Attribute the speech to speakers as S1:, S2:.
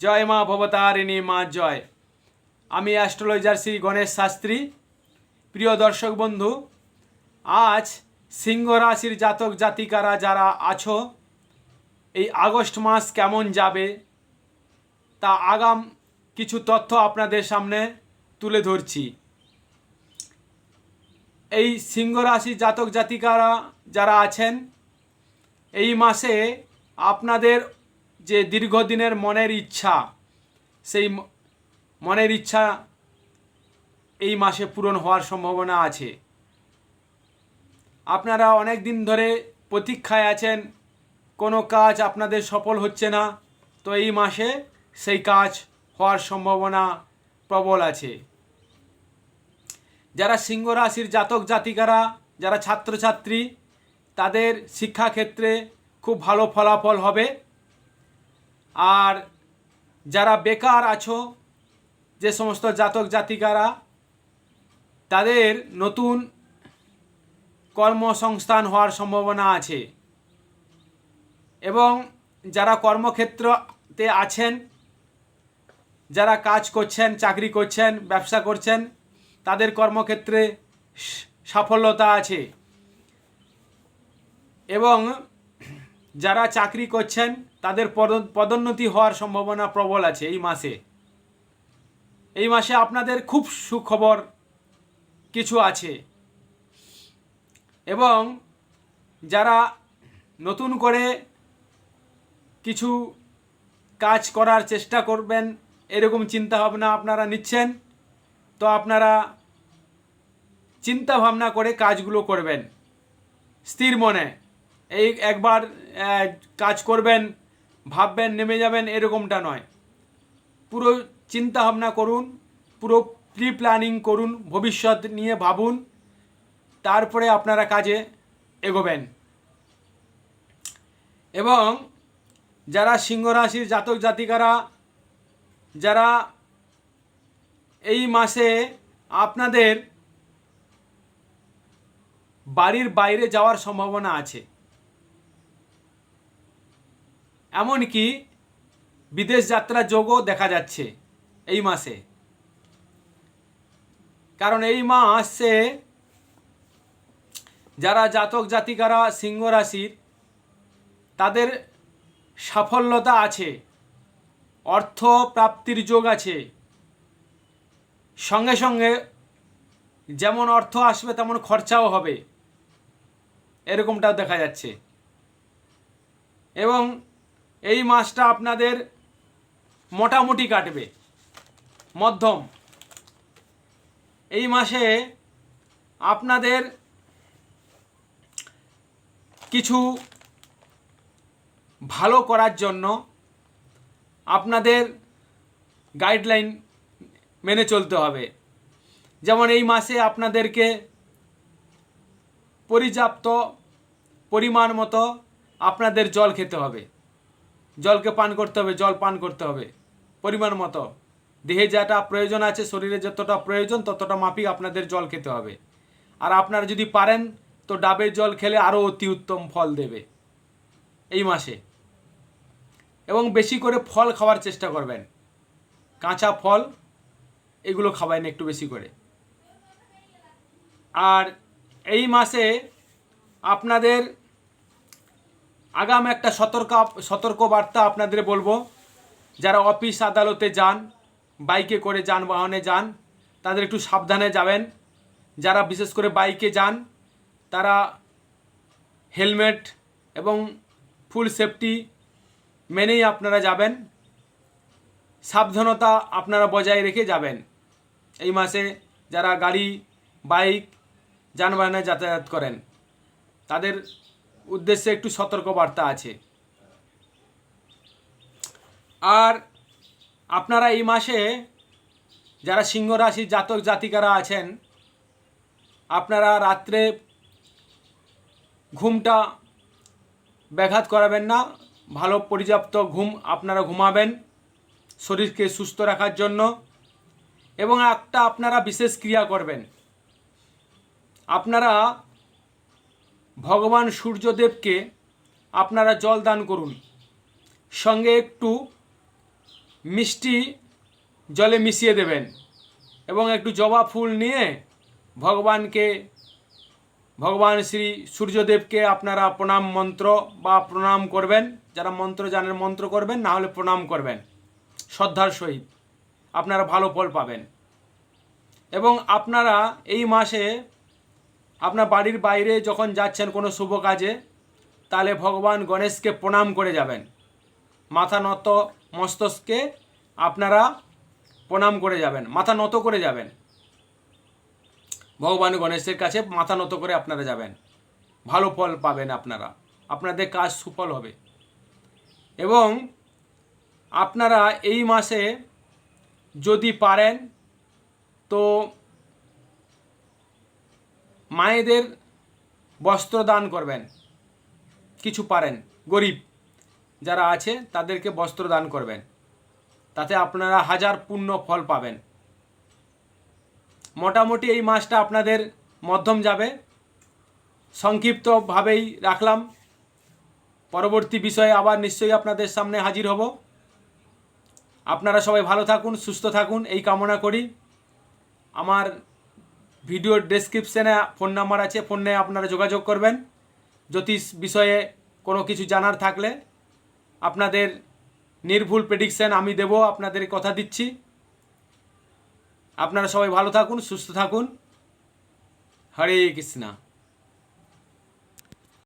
S1: জয় মা ভবতারিণী, মা জয়। আমি অ্যাস্ট্রোলজার শ্রী গণেশ শাস্ত্রী। প্রিয় দর্শক বন্ধু, আজ সিংহ রাশির জাতক জাতিকারা যারা আছো, এই আগস্ট মাস কেমন যাবে, তা আগাম কিছু তথ্য আপনাদের সামনে তুলে ধরছি। এই সিংহ রাশি জাতক জাতিকারা যারা আছেন, এই মাসে আপনাদের যে দীর্ঘদিনের মনের ইচ্ছা, সেই মনের ইচ্ছা এই মাসে পূরণ হওয়ার সম্ভাবনা আছে। আপনারা অনেক দিন ধরে প্রতীক্ষায় আছেন, কোনো কাজ আপনাদের সফল হচ্ছে না, তো এই মাসে সেই কাজ হওয়ার সম্ভাবনা প্রবল আছে। যারা সিংহ রাশির জাতক জাতিকারা, যারা ছাত্রছাত্রী, তাদের শিক্ষাক্ষেত্রে খুব ভালো ফলাফল হবে। আর যারা বেকার আছো, যে সমস্ত জাতক জাতিকারা, তাদের নতুন কর্মসংস্থান হওয়ার সম্ভাবনা আছে। এবং যারা কর্মক্ষেত্রতে আছেন, যারা কাজ করছেন, চাকরি করছেন, ব্যবসা করছেন, তাদের কর্মক্ষেত্রে সাফল্যতা আছে। এবং যারা চাকরি করছেন, তাদের পদ- পদোন্নতি হওয়ার সম্ভাবনা প্রবল আছে এই মাসে। এই মাসে আপনাদের খুব সুখবর কিছু আছে। এবং যারা নতুন করে কিছু কাজ করার চেষ্টা করবেন, এরকম চিন্তা ভাবনা আপনারা নিচ্ছেন, তো আপনারা চিন্তা ভাবনা করে কাজগুলো করবেন। স্থির মনে। এই একবার কাজ করবেন, ভাববেন, নেমে যাবেন, এরকমটা নয়। পুরো চিন্তা ভাবনা করুন, পুরো প্রি প্ল্যানিং করুন, ভবিষ্যৎ নিয়ে ভাবুন, তারপরে আপনারা কাজে এগোবেন। এবং যারা সিংহ রাশির জাতক জাতিকারা, যারা এই মাসে আপনাদের বাড়ির বাইরে যাওয়ার সম্ভাবনা আছে এমনকি বিদেশ যাত্রা যোগও দেখা যাচ্ছে এই মাসে। কারণ এই মাসে যারা জাতক জাতিকারা সিংহ রাশির, তাদের সাফল্যতা আছে, অর্থ প্রাপ্তির যোগ আছে। সঙ্গে সঙ্গে যেমন অর্থ আসবে তেমন খরচাও হবে, এরকমটাও দেখা যাচ্ছে। এবং এই মাসটা আপনাদের মোটামুটি কাটবে। মধ্যম। এই মাসে আপনাদের কিছু ভালো করার জন্য আপনাদের গাইডলাইন মেনে চলতে হবে। যেমন এই মাসে আপনাদেরকে পর্যাপ্ত পরিমাণ মতো আপনাদের জল খেতে হবে। জলকে পান করতে হবে, জল পান করতে হবে। পরিমাণ মতো। দেহে যেটা প্রয়োজন আছে, শরীরে যতটা প্রয়োজন, ততটা মাফিক আপনাদের জল খেতে হবে। আর আপনারা যদি পারেন, তো ডাবের জল খেলে আরও অতি উত্তম ফল দেবে। এই মাসে। এবং বেশি করে ফল খাওয়ার চেষ্টা করবেন। কাঁচা ফল, এগুলো খাওয়াবেন একটু বেশি করে। আর এই মাসে আপনাদের আগাম একটা সতর্ক সতর্ক বার্তা আপনাদের বলব। যারা অফিস আদালতে যান, বাইকে করে যানবাহনে যান, তাদের একটু সাবধানে যাবেন। যারা বিশেষ করে বাইকে যান, তারা হেলমেট এবং ফুল সেফটি মেনেই আপনারা যাবেন। সাবধানতা আপনারা বজায় রেখে যাবেন। এই মাসে যারা গাড়ি, বাইক, যানবাহনে যাতায়াত করেন, তাদের উদ্দেশ্যে একটু সতর্কবার্তা আছে। আর আপনারা এই মাসে যারা সিংহ রাশি জাতক জাতিকারা আছেন, আপনারা রাত্রে ঘুমটা ব্যাঘাত করাবেন না, ভালো পর্যাপ্ত ঘুম আপনারা ঘুমাবেন, শরীরকে সুস্থ রাখার জন্য এবং একটা আপনারা বিশেষ ক্রিয়া করবেন। আপনারা ভগবান সূর্যদেবকে আপনারা জল দান করুন। সঙ্গে একটু মিষ্টি জলে মিশিয়ে দেবেন এবং একটু জবা ফুল নিয়ে ভগবানকে, ভগবান শ্রী সূর্যদেবকে আপনারা প্রণাম মন্ত্র বা প্রণাম করবেন। যারা মন্ত্র জানেন, মন্ত্র করবেন, না হলে প্রণাম করবেন। শ্রদ্ধার সহিত আপনারা ভালো ফল পাবেন। এবং আপনারা এই মাসে আপনার বাড়ির বাইরে যখন যাচ্ছেন কোনো শুভ কাজে, তাহলে ভগবান গণেশকে প্রণাম করে যাবেন। মাথা নত, মস্তকে আপনারা প্রণাম করে যাবেন, মাথা নত করে যাবেন। ভগবান গণেশের কাছে মাথা নত করে আপনারা যাবেন। ভালো ফল পাবেন আপনারা। আপনাদের কাজ সুফল হবে। এবং আপনারা এই মাসে যদি পারেন, তো মায়েদের বস্ত্র দান করবেন। কিছু পারেন। গরিব যারা আছে, তাদেরকে বস্ত্র দান করবেন। তাতে আপনারা হাজার পূর্ণ ফল পাবেন। মোটামুটি এই মাসটা আপনাদের মধ্যম যাবে। সংক্ষিপ্তভাবেই রাখলাম। পরবর্তী বিষয়ে আবার নিশ্চয়ই আপনাদের সামনে হাজির হব। আপনারা সবাই ভালো থাকুন, সুস্থ থাকুন, এই কামনা করি। আমার ভিডিওর ডেসক্রিপশানে ফোন নাম্বার আছে ফোনে আপনারা যোগাযোগ করবেন। জ্যোতিষ বিষয়ে কোনো কিছু জানার থাকলে আপনাদের নির্ভুল প্রেডিকশান আমি দেব, আপনাদের কথা দিচ্ছি। আপনারা সবাই ভালো থাকুন, সুস্থ থাকুন। হরে কৃষ্ণা।